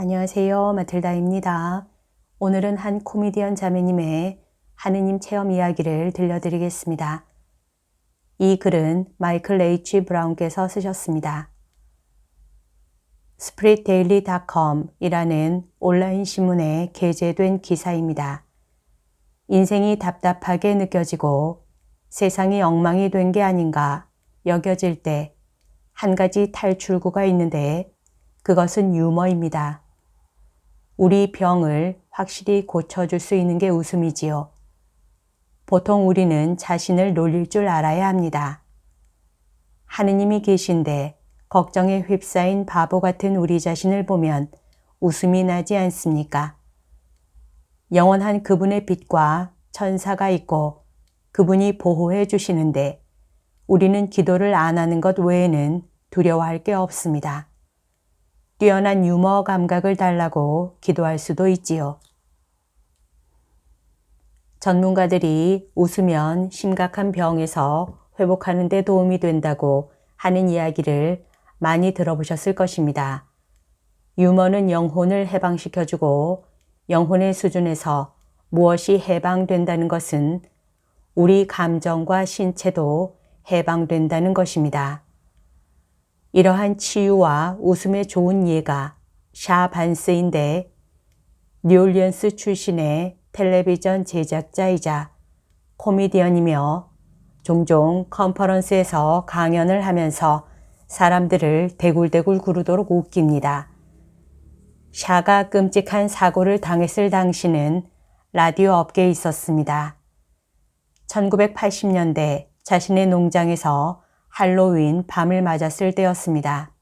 안녕하세요. 마틀다입니다. 오늘은 한 코미디언 자매님의 하느님 체험 이야기를 들려드리겠습니다. 이 글은 마이클 H. 브라운께서 쓰셨습니다. 스프릿데일리닷컴 이라는 온라인 신문에 게재된 기사입니다. 인생이 답답하게 느껴지고 세상이 엉망이 된 게 아닌가 여겨질 때 한 가지 탈출구가 있는데 그것은 유머입니다. 우리 병을 확실히 고쳐줄 수 있는 게 웃음이지요. 보통 우리는 자신을 놀릴 줄 알아야 합니다. 하느님이 계신데 걱정에 휩싸인 바보 같은 우리 자신을 보면 웃음이 나지 않습니까? 영원한 그분의 빛과 천사가 있고 그분이 보호해 주시는데 우리는 기도를 안 하는 것 외에는 두려워할 게 없습니다. 뛰어난 유머 감각을 달라고 기도할 수도 있지요. 전문가들이 웃으면 심각한 병에서 회복하는 데 도움이 된다고 하는 이야기를 많이 들어보셨을 것입니다. 유머는 영혼을 해방시켜주고 영혼의 수준에서 무엇이 해방된다는 것은 우리 감정과 신체도 해방된다는 것입니다. 이러한 치유와 웃음의 좋은 예가 샤 반스인데 뉴올리언스 출신의 텔레비전 제작자이자 코미디언이며 종종 컨퍼런스에서 강연을 하면서 사람들을 대굴대굴 구르도록 웃깁니다. 샤가 끔찍한 사고를 당했을 당시는 라디오 업계에 있었습니다. 1980년대 자신의 농장에서 할로윈 밤을 맞았을 때였습니다.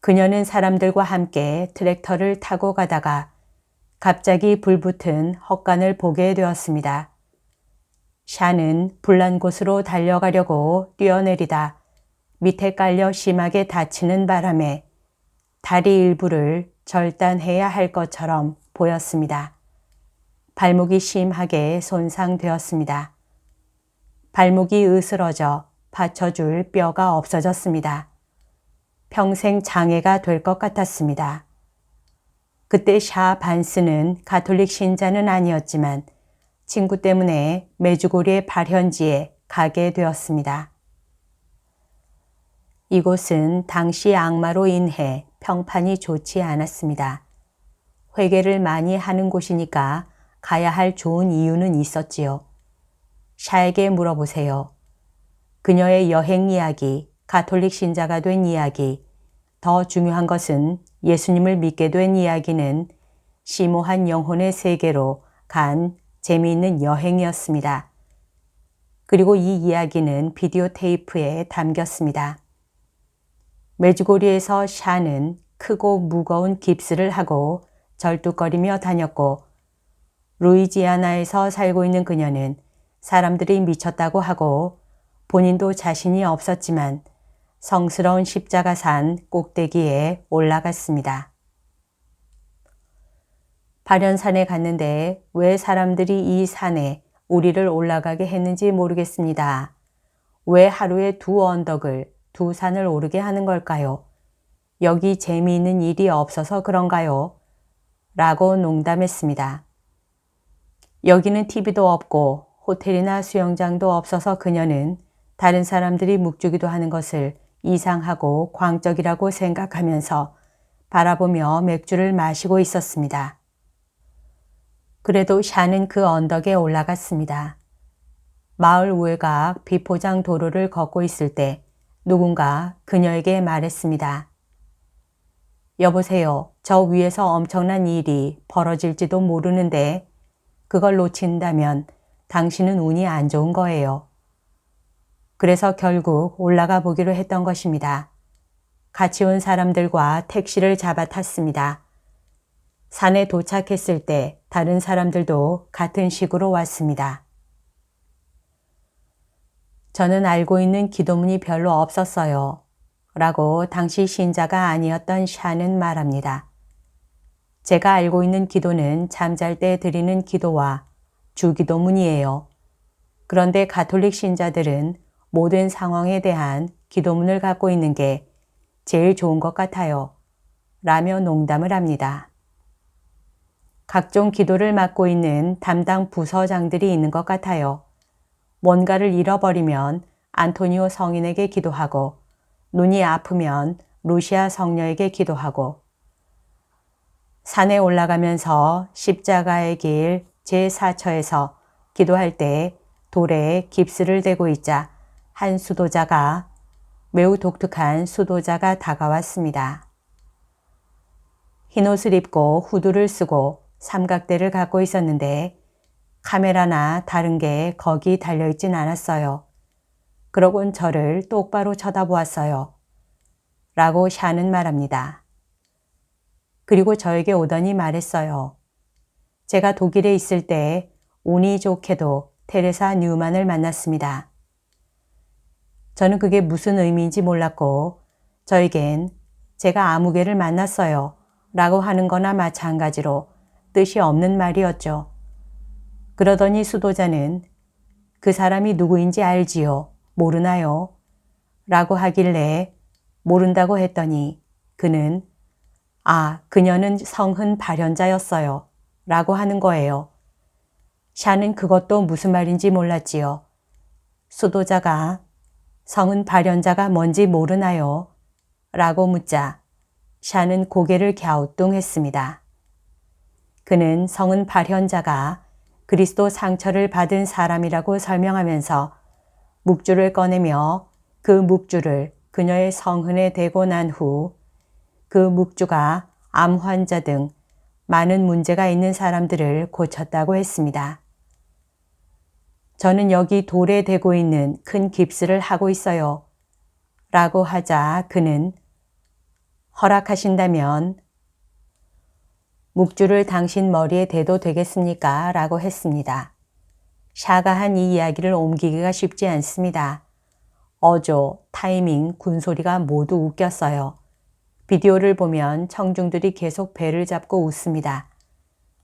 그녀는 사람들과 함께 트랙터를 타고 가다가 갑자기 불붙은 헛간을 보게 되었습니다. 샤는 불난 곳으로 달려가려고 뛰어내리다 밑에 깔려 심하게 다치는 바람에 다리 일부를 절단해야 할 것처럼 보였습니다. 발목이 심하게 손상되었습니다. 발목이 으스러져 받쳐줄 뼈가 없어졌습니다. 평생 장애가 될 것 같았습니다. 그때 샤 반스는 가톨릭 신자는 아니었지만 친구 때문에 메주고리의 발현지에 가게 되었습니다. 이곳은 당시 악마로 인해 평판이 좋지 않았습니다. 회개를 많이 하는 곳이니까 가야 할 좋은 이유는 있었지요. 샤에게 물어보세요. 그녀의 여행 이야기, 가톨릭 신자가 된 이야기, 더 중요한 것은 예수님을 믿게 된 이야기는 심오한 영혼의 세계로 간 재미있는 여행이었습니다. 그리고 이 이야기는 비디오 테이프에 담겼습니다. 메주고리에서 샤는 크고 무거운 깁스를 하고 절뚝거리며 다녔고 루이지아나에서 살고 있는 그녀는 사람들이 미쳤다고 하고 본인도 자신이 없었지만 성스러운 십자가 산 꼭대기에 올라갔습니다. 발현산에 갔는데 왜 사람들이 이 산에 우리를 올라가게 했는지 모르겠습니다. 왜 하루에 두 언덕을, 두 산을 오르게 하는 걸까요? 여기 재미있는 일이 없어서 그런가요? 라고 농담했습니다. 여기는 TV도 없고 호텔이나 수영장도 없어서 그녀는 다른 사람들이 묵주기도 하는 것을 이상하고 광적이라고 생각하면서 바라보며 맥주를 마시고 있었습니다. 그래도 샤는 그 언덕에 올라갔습니다. 마을 우회각 비포장 도로를 걷고 있을 때 누군가 그녀에게 말했습니다. 여보세요. 저 위에서 엄청난 일이 벌어질지도 모르는데 그걸 놓친다면 당신은 운이 안 좋은 거예요. 그래서 결국 올라가 보기로 했던 것입니다. 같이 온 사람들과 택시를 잡아 탔습니다. 산에 도착했을 때 다른 사람들도 같은 식으로 왔습니다. 저는 알고 있는 기도문이 별로 없었어요. 라고 당시 신자가 아니었던 샤는 말합니다. 제가 알고 있는 기도는 잠잘 때 드리는 기도와 주기도문이에요. 그런데 가톨릭 신자들은 모든 상황에 대한 기도문을 갖고 있는 게 제일 좋은 것 같아요. 라며 농담을 합니다. 각종 기도를 맡고 있는 담당 부서장들이 있는 것 같아요. 뭔가를 잃어버리면 안토니오 성인에게 기도하고 눈이 아프면 루시아 성녀에게 기도하고 산에 올라가면서 십자가의 길 제4처에서 기도할 때 돌에 깁스를 대고 있자 한 수도자가 매우 독특한 수도자가 다가왔습니다. 흰 옷을 입고 후드를 쓰고 삼각대를 갖고 있었는데 카메라나 다른 게 거기 달려있진 않았어요. 그러곤 저를 똑바로 쳐다보았어요. 라고 샤는 말합니다. 그리고 저에게 오더니 말했어요. 제가 독일에 있을 때 운이 좋게도 테레사 뉴만을 만났습니다. 저는 그게 무슨 의미인지 몰랐고 저에겐 제가 아무개를 만났어요. 라고 하는 거나 마찬가지로 뜻이 없는 말이었죠. 그러더니 수도자는 그 사람이 누구인지 알지요? 모르나요? 라고 하길래 모른다고 했더니 그는 아, 그녀는 성흔 발현자였어요. 라고 하는 거예요. 샤는 그것도 무슨 말인지 몰랐지요. 수도자가 성은 발현자가 뭔지 모르나요? 라고 묻자 샤는 고개를 갸우뚱했습니다. 그는 성은 발현자가 그리스도 상처를 받은 사람이라고 설명하면서 묵주를 꺼내며 그 묵주를 그녀의 성흔에 대고 난 후 그 묵주가 암 환자 등 많은 문제가 있는 사람들을 고쳤다고 했습니다. 저는 여기 돌에 대고 있는 큰 깁스를 하고 있어요. 라고 하자 그는 허락하신다면 묵주를 당신 머리에 대도 되겠습니까? 라고 했습니다. 샤가 한 이 이야기를 옮기기가 쉽지 않습니다. 어조, 타이밍, 군소리가 모두 웃겼어요. 비디오를 보면 청중들이 계속 배를 잡고 웃습니다.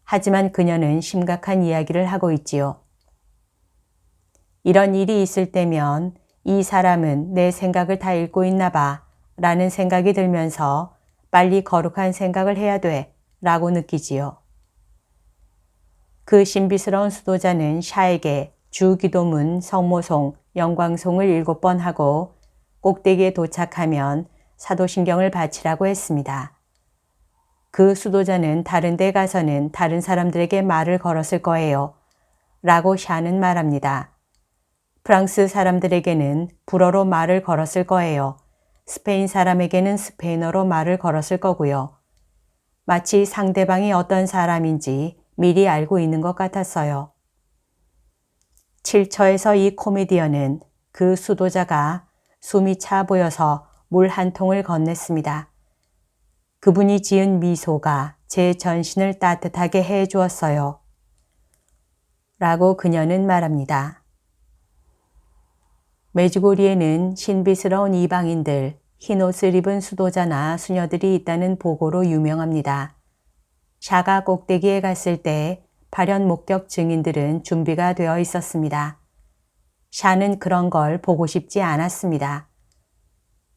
하지만 그녀는 심각한 이야기를 하고 있지요. 이런 일이 있을 때면 이 사람은 내 생각을 다 읽고 있나 봐 라는 생각이 들면서 빨리 거룩한 생각을 해야 돼 라고 느끼지요. 그 신비스러운 수도자는 샤에게 주 기도문, 성모송, 영광송을 일곱 번 하고 꼭대기에 도착하면 사도신경을 바치라고 했습니다. 그 수도자는 다른 데 가서는 다른 사람들에게 말을 걸었을 거예요. 라고 샤는 말합니다. 프랑스 사람들에게는 불어로 말을 걸었을 거예요. 스페인 사람에게는 스페인어로 말을 걸었을 거고요. 마치 상대방이 어떤 사람인지 미리 알고 있는 것 같았어요. 7처에서 이 코미디언은 그 수도자가 숨이 차 보여서 물 한 통을 건넸습니다. 그분이 지은 미소가 제 전신을 따뜻하게 해 주었어요. 라고 그녀는 말합니다. 메주고리에는 신비스러운 이방인들, 흰 옷을 입은 수도자나 수녀들이 있다는 보고로 유명합니다. 샤가 꼭대기에 갔을 때 발현 목격 증인들은 준비가 되어 있었습니다. 샤는 그런 걸 보고 싶지 않았습니다.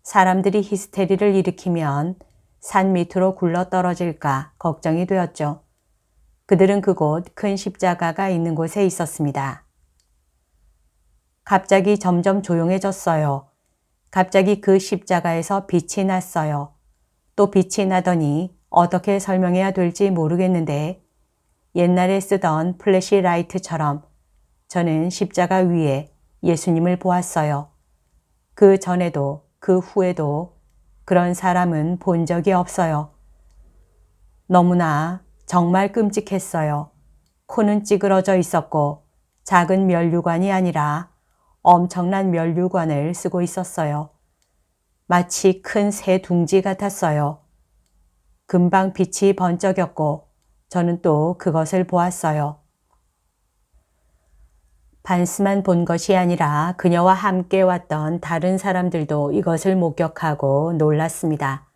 사람들이 히스테리를 일으키면 산 밑으로 굴러 떨어질까 걱정이 되었죠. 그들은 그곳 큰 십자가가 있는 곳에 있었습니다. 갑자기 점점 조용해졌어요. 갑자기 그 십자가에서 빛이 났어요. 또 빛이 나더니 어떻게 설명해야 될지 모르겠는데 옛날에 쓰던 플래시 라이트처럼 저는 십자가 위에 예수님을 보았어요. 그 전에도 그 후에도 그런 사람은 본 적이 없어요. 너무나 정말 끔찍했어요. 코는 찌그러져 있었고 작은 면류관이 아니라 엄청난 면류관을 쓰고 있었어요. 마치 큰 새 둥지 같았어요. 금방 빛이 번쩍였고 저는 또 그것을 보았어요. 반스만 본 것이 아니라 그녀와 함께 왔던 다른 사람들도 이것을 목격하고 놀랐습니다.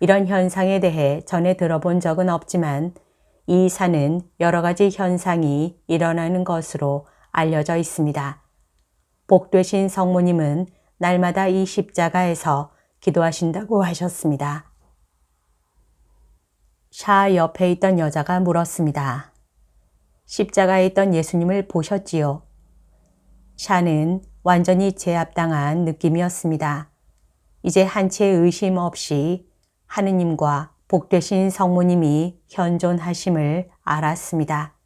이런 현상에 대해 전에 들어본 적은 없지만 이 산은 여러 가지 현상이 일어나는 것으로 알려져 있습니다. 복되신 성모님은 날마다 이 십자가에서 기도하신다고 하셨습니다. 샤 옆에 있던 여자가 물었습니다. 십자가에 있던 예수님을 보셨지요? 샤는 완전히 제압당한 느낌이었습니다. 이제 한치의 의심 없이 하느님과 복되신 성모님이 현존하심을 알았습니다.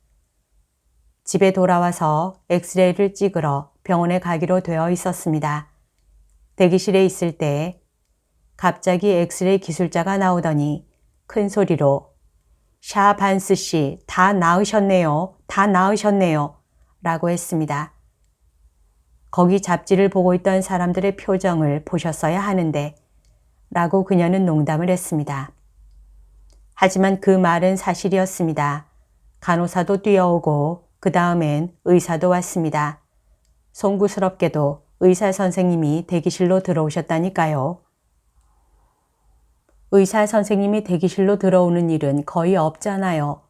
집에 돌아와서 엑스레이를 찍으러 병원에 가기로 되어 있었습니다. 대기실에 있을 때 갑자기 엑스레이 기술자가 나오더니 큰 소리로 샤 반스 씨, 다 나으셨네요. 다 나으셨네요. 라고 했습니다. 거기 잡지를 보고 있던 사람들의 표정을 보셨어야 하는데, 라고 그녀는 농담을 했습니다. 하지만 그 말은 사실이었습니다. 간호사도 뛰어오고, 그 다음엔 의사도 왔습니다. 송구스럽게도 의사 선생님이 대기실로 들어오셨다니까요. 의사 선생님이 대기실로 들어오는 일은 거의 없잖아요.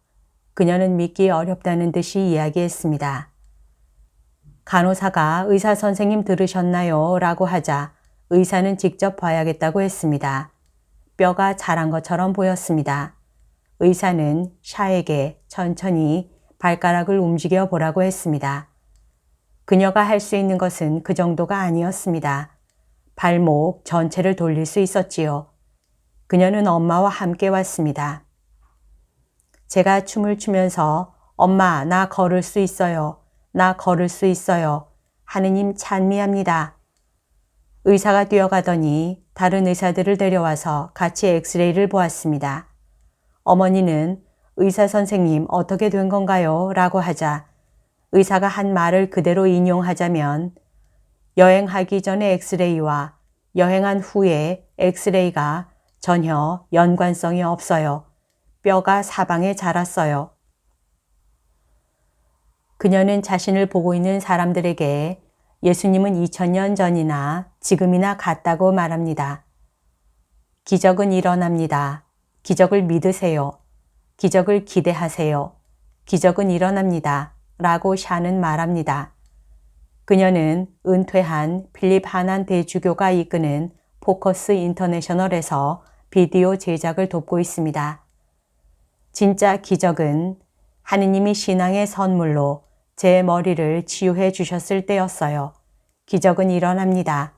그녀는 믿기 어렵다는 듯이 이야기했습니다. 간호사가 의사 선생님 들으셨나요? 라고 하자 의사는 직접 봐야겠다고 했습니다. 뼈가 자란 것처럼 보였습니다. 의사는 샤에게 천천히 발가락을 움직여 보라고 했습니다. 그녀가 할 수 있는 것은 그 정도가 아니었습니다. 발목 전체를 돌릴 수 있었지요. 그녀는 엄마와 함께 왔습니다. 제가 춤을 추면서 엄마, 나 걸을 수 있어요. 나 걸을 수 있어요. 하느님 찬미합니다. 의사가 뛰어가더니 다른 의사들을 데려와서 같이 엑스레이를 보았습니다. 어머니는 의사 선생님 어떻게 된 건가요? 라고 하자 의사가 한 말을 그대로 인용하자면 여행하기 전에 엑스레이와 여행한 후에 엑스레이가 전혀 연관성이 없어요. 뼈가 사방에 자랐어요. 그녀는 자신을 보고 있는 사람들에게 예수님은 2000년 전이나 지금이나 같다고 말합니다. 기적은 일어납니다. 기적을 믿으세요. 기적을 기대하세요. 기적은 일어납니다. 라고 샤는 말합니다. 그녀는 은퇴한 필립 하난 대주교가 이끄는 포커스 인터내셔널에서 비디오 제작을 돕고 있습니다. 진짜 기적은 하느님이 신앙의 선물로 제 머리를 치유해 주셨을 때였어요. 기적은 일어납니다.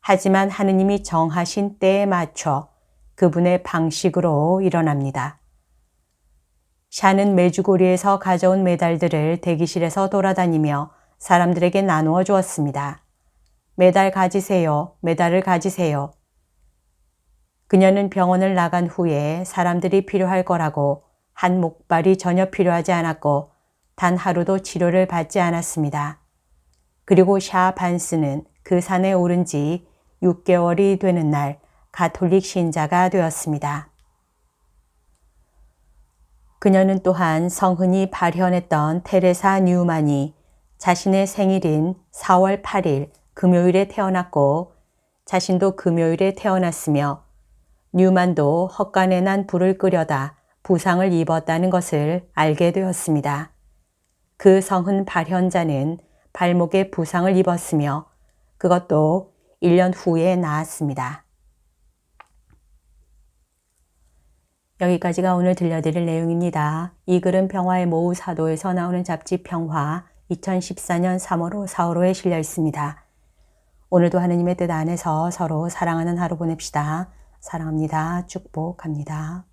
하지만 하느님이 정하신 때에 맞춰 그분의 방식으로 일어납니다. 샤는 메주고리에서 가져온 메달들을 대기실에서 돌아다니며 사람들에게 나누어 주었습니다. 메달 가지세요. 메달을 가지세요. 그녀는 병원을 나간 후에 사람들이 필요할 거라고 한 목발이 전혀 필요하지 않았고 단 하루도 치료를 받지 않았습니다. 그리고 샤 반스는 그 산에 오른 지 6개월이 되는 날 가톨릭 신자가 되었습니다. 그녀는 또한 성흔이 발현했던 테레사 뉴만이 자신의 생일인 4월 8일 금요일에 태어났고 자신도 금요일에 태어났으며 뉴만도 헛간에 난 불을 끄려다 부상을 입었다는 것을 알게 되었습니다. 그 성흔 발현자는 발목에 부상을 입었으며 그것도 1년 후에 나았습니다. 여기까지가 오늘 들려드릴 내용입니다. 이 글은 평화의 모우 사도에서 나오는 잡지 평화 2014년 3월 4월호에 실려 있습니다. 오늘도 하느님의 뜻 안에서 서로 사랑하는 하루 보냅시다. 사랑합니다. 축복합니다.